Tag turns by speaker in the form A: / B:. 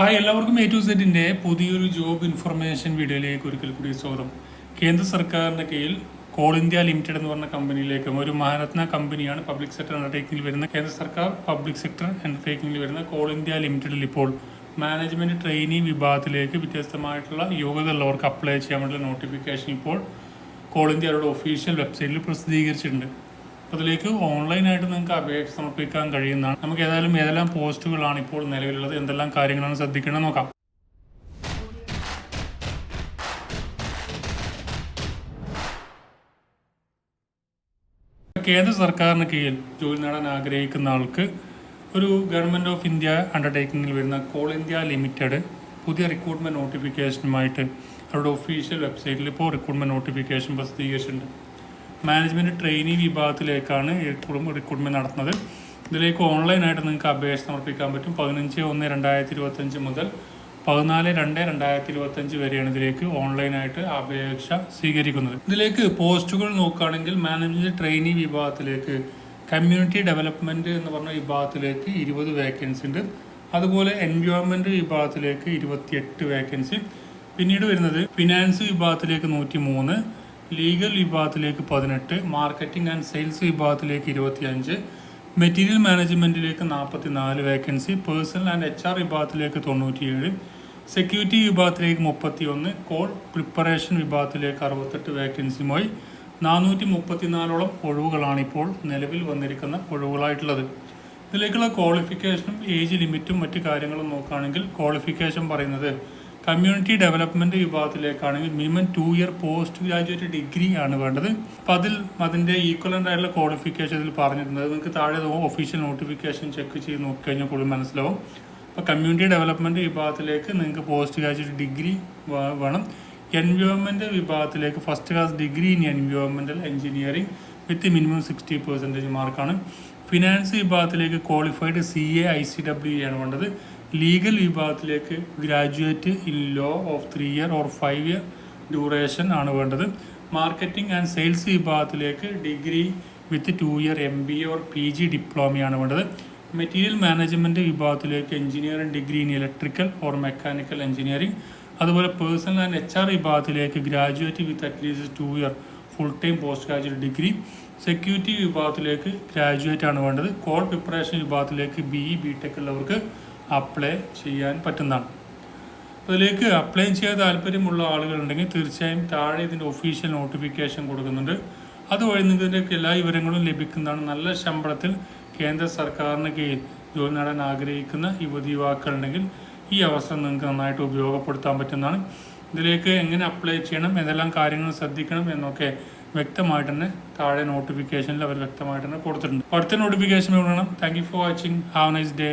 A: Hi എല്ലാവർക്കും A to സെറ്റിന്റെ പുതിയൊരു ജോബ് ഇൻഫർമേഷൻ വീഡിയോയിലേക്ക് ഒരിക്കൽ കൂടി സ്വാഗതം. കേന്ദ്ര സർക്കാരിന്റെ കീഴിൽ കോൾ ഇന്ത്യ ലിമിറ്റഡ് എന്ന് പറഞ്ഞ കമ്പനിയിലേക്കും ഒരു മഹാരത്ന കമ്പനിയാണ് പബ്ലിക് സെക്ടർ അണ്ടർടേക്കിംഗിൽ വരുന്ന കേന്ദ്ര സർക്കാർ പബ്ലിക് സെക്ടർ അണ്ടർടേക്കിംഗിൽ വരുന്ന കോൾ ഇന്ത്യ ലിമിറ്റഡിൽ ഇപ്പോൾ മാനേജ്മെന്റ് ട്രെയിനിങ് വിഭാഗത്തിലേക്ക് വ്യത്യസ്തമായിട്ടുള്ള യോഗ്യത ഉള്ളവർക്ക് അപ്ലൈ ചെയ്യാൻ വേണ്ടിയുള്ള നോട്ടിഫിക്കേഷൻ ഇപ്പോൾ കോൾ ഇന്ത്യ അവരുടെ ഒഫീഷ്യൽ വെബ്സൈറ്റിൽ പ്രസിദ്ധീകരിച്ചിട്ടുണ്ട്. അതിലേക്ക് ഓൺലൈനായിട്ട് നിങ്ങൾക്ക് അപേക്ഷ സമർപ്പിക്കാൻ കഴിയുന്നതാണ്. നമുക്ക് ഏതായാലും ഏതെല്ലാം പോസ്റ്റുകളാണ് ഇപ്പോൾ നിലവിലുള്ളത് എന്തെല്ലാം കാര്യങ്ങളാണ് ശ്രദ്ധിക്കണം നോക്കാം. കേന്ദ്ര സർക്കാരിന് കീഴിൽ ജോലി നേടാൻ ആഗ്രഹിക്കുന്ന ആൾക്ക് ഒരു ഗവൺമെന്റ് ഓഫ് ഇന്ത്യ അണ്ടർടേക്കിങ്ങിൽ വരുന്ന കോൾ ഇന്ത്യ ലിമിറ്റഡ് പുതിയ റിക്രൂട്ട്മെന്റ് നോട്ടിഫിക്കേഷനുമായിട്ട് അവരുടെ ഒഫീഷ്യൽ വെബ്സൈറ്റിൽ ഇപ്പോൾ റിക്രൂട്ട്മെന്റ് നോട്ടിഫിക്കേഷൻ പ്രസിദ്ധീകരിച്ചിട്ടുണ്ട്. മാനേജ്മെന്റ് ട്രെയിനി വിഭാഗത്തിലേക്കാണ് റിക്രൂട്ട്മെന്റ് നടത്തുന്നത്. ഇതിലേക്ക് ഓൺലൈനായിട്ട് നിങ്ങൾക്ക് അപേക്ഷ സമർപ്പിക്കാൻ പറ്റും. പതിനഞ്ച് ഒന്ന് രണ്ടായിരത്തി ഇരുപത്തഞ്ച് മുതൽ പതിനാല് രണ്ട് രണ്ടായിരത്തി ഇരുപത്തഞ്ച് വരെയാണ് ഇതിലേക്ക് ഓൺലൈനായിട്ട് അപേക്ഷ സ്വീകരിക്കുന്നത്. ഇതിലേക്ക് പോസ്റ്റുകൾ നോക്കുകയാണെങ്കിൽ മാനേജ്മെന്റ് ട്രെയിനി വിഭാഗത്തിലേക്ക് കമ്മ്യൂണിറ്റി ഡെവലപ്മെന്റ് എന്ന് പറഞ്ഞ വിഭാഗത്തിലേക്ക് ഇരുപത് വേക്കൻസി ഉണ്ട്. അതുപോലെ എൻവയോൺമെന്റ് വിഭാഗത്തിലേക്ക് ഇരുപത്തിയെട്ട് വേക്കൻസി പിന്നീട് വരുന്നത് ഫിനാൻസ് വിഭാഗത്തിലേക്ക് നൂറ്റി മൂന്ന് ലീഗൽ വിഭാഗത്തിലേക്ക് പതിനെട്ട് മാർക്കറ്റിംഗ് ആൻഡ് സെയിൽസ് വിഭാഗത്തിലേക്ക് ഇരുപത്തിയഞ്ച് മെറ്റീരിയൽ മാനേജ്മെന്റിലേക്ക് നാൽപ്പത്തി നാല് vacancy personnel and H R വിഭാഗത്തിലേക്ക് തൊണ്ണൂറ്റിയേഴ് സെക്യൂരിറ്റി വിഭാഗത്തിലേക്ക് മുപ്പത്തി ഒന്ന് കോൾ പ്രിപ്പറേഷൻ വിഭാഗത്തിലേക്ക് അറുപത്തെട്ട് വേക്കൻസിയുമായി നാനൂറ്റി മുപ്പത്തിനാലോളം ഒഴിവുകളാണ് ഇപ്പോൾ നിലവിൽ വന്നിരിക്കുന്ന ഒഴിവുകളായിട്ടുള്ളത്. ഇതിലേക്കുള്ള ക്വാളിഫിക്കേഷനും ഏജ് ലിമിറ്റും മറ്റു കാര്യങ്ങളും നോക്കുകയാണെങ്കിൽ ക്വാളിഫിക്കേഷൻ പറയുന്നത് community development വിഭാഗത്തിലേക്കാണെങ്കിൽ minimum two year post graduate degree ആണ് വേണ്ടത്. അപ്പോൾ അതിൽ അതിന്റെ ഈക്വലന്റ് ആയിട്ടുള്ള ക്വാളിഫിക്കേഷൻ ഇതിൽ പറഞ്ഞിട്ടുണ്ട്. നിങ്ങൾക്ക് താഴെ ഒഫീഷ്യൽ നോട്ടിഫിക്കേഷൻ ചെക്ക് ചെയ്ത് നോക്കിക്കഴിഞ്ഞാൽ കൂടുതൽ മനസ്സിലാവും. അപ്പോൾ കമ്മ്യൂണിറ്റി ഡെവലപ്മെന്റ് വിഭാഗത്തിലേക്ക് നിങ്ങൾക്ക് പോസ്റ്റ് ഗ്രാജുവേറ്റ് ഡിഗ്രി വേണം. എൻവയോൺമെന്റ് വിഭാഗത്തിലേക്ക് first class degree in എൻവയോൺമെന്റൽ engineering with minimum sixty percentage മാർക്കാണ് ഫിനാൻസ് വിഭാഗത്തിലേക്ക് qualified C A I C W ആണ് വേണ്ടത്. ലീഗൽ വിഭാഗത്തിലേക്ക് graduate in law of three year or five year duration ആണ് വേണ്ടത്. Marketing and sales വിഭാഗത്തിലേക്ക് degree with two year M B A or P G ഡിപ്ലോമയാണ് വേണ്ടത്. Material management വിഭാഗത്തിലേക്ക് engineering degree in electrical or mechanical engineering. അതുപോലെ personnel and H R വിഭാഗത്തിലേക്ക് graduate with at least two year full time post graduate degree security വിഭാഗത്തിലേക്ക് graduate ആണ് വേണ്ടത്. Coal preparation വിഭാഗത്തിലേക്ക് B E B tech ഉള്ളവർക്ക് apply ചെയ്യാൻ പറ്റുന്നതാണ്. അതിലേക്ക് അപ്ലൈ ചെയ്യാൻ താല്പര്യമുള്ള ആളുകളുണ്ടെങ്കിൽ തീർച്ചയായും താഴെ ഇതിന്റെ ഒഫീഷ്യൽ നോട്ടിഫിക്കേഷൻ കൊടുക്കുന്നുണ്ട്. അതുവഴി നിങ്ങൾക്ക് എല്ലാ വിവരങ്ങളും ലഭിക്കുന്നതാണ് നല്ല ശമ്പളത്തിൽ കേന്ദ്ര സർക്കാരിന് കീഴിൽ ജോലി നേടാൻ ആഗ്രഹിക്കുന്ന യുവതി യുവാക്കളുണ്ടെങ്കിൽ ഈ അവസരം നിങ്ങൾക്ക് നന്നായിട്ട് ഉപയോഗപ്പെടുത്താൻ പറ്റുന്നതാണ്. ഇതിലേക്ക് എങ്ങനെ അപ്ലൈ ചെയ്യണം എന്തെല്ലാം കാര്യങ്ങൾ ശ്രദ്ധിക്കണം എന്നൊക്കെ വ്യക്തമായിട്ട് തന്നെ താഴെ നോട്ടിഫിക്കേഷനിൽ അവർ വ്യക്തമായിട്ട് തന്നെ കൊടുത്തിട്ടുണ്ട്. അടുത്ത നോട്ടിഫിക്കേഷൻ വേണം thank you for watching have nice day